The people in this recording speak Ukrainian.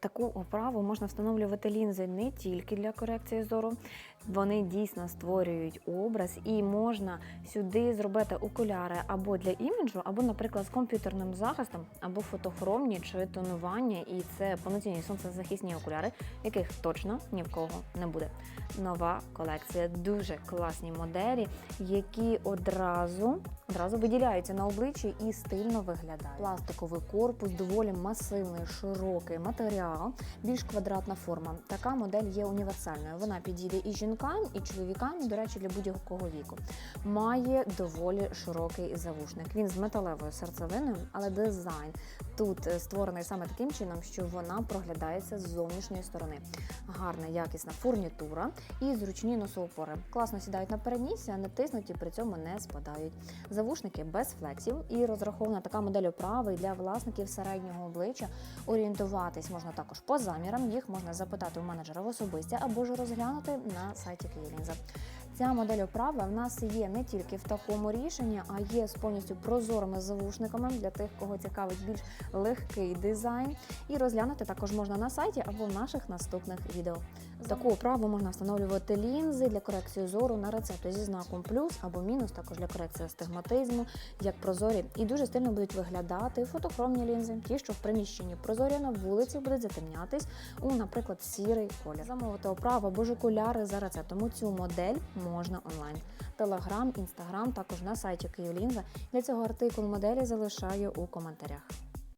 таку оправу можна встановлювати лінзи не тільки для корекції зору, вони дійсно створюють образ, і можна сюди зробити окуляри або для іміджу, або, наприклад, з комп'ютерним захистом, або фотохромні чи тонування, і це повноцінні сонцезахисні окуляри, яких точно ні в кого не буде. Нова колекція, дуже класні моделі, які одразу, одразу виділяються на обличчі і стильно виглядають. Пластиковий корпус, доволі масивний, широкий матеріал, більш квадратна форма. Така модель є універсальною. Вона підійде і жінкам, і чоловікам, до речі, для будь-якого віку. Має доволі широкий завушник. Він з металевою серцевиною, але дизайн тут е, створений саме таким чином, що вона проглядається з зовнішньої сторони. Гарна, якісна фурнітура і зручні носоупори. Класно сідають на переднісся, не тиснуть і при цьому не спадають. Завушники без флексів і розрахована така модель оправи для власників середнього обличчя. Орієнтуватись можна також по замірам. Їх можна запитати у менеджера в особисті або ж розглянути на сайті Київлінза. Ця модель оправи в нас є не тільки в такому рішенні, а є з повністю прозорими завушниками для тих, кого цікавить більш легкий дизайн. І розглянути також можна на сайті або в наших наступних відео. Таку оправу можна встановлювати лінзи для корекції зору на рецепти зі знаком плюс або мінус, також для корекції астигматизму, як прозорі, і дуже стильно будуть виглядати фотохромні лінзи, ті, що в приміщенні прозорі на вулиці будуть затемнятись у, наприклад, сірий колір. Замовити оправу або ж окуляри за рецептом. Цю модель можна онлайн. Телеграм, інстаграм, також на сайті Київлінза. Для цього артикул моделі залишаю у коментарях.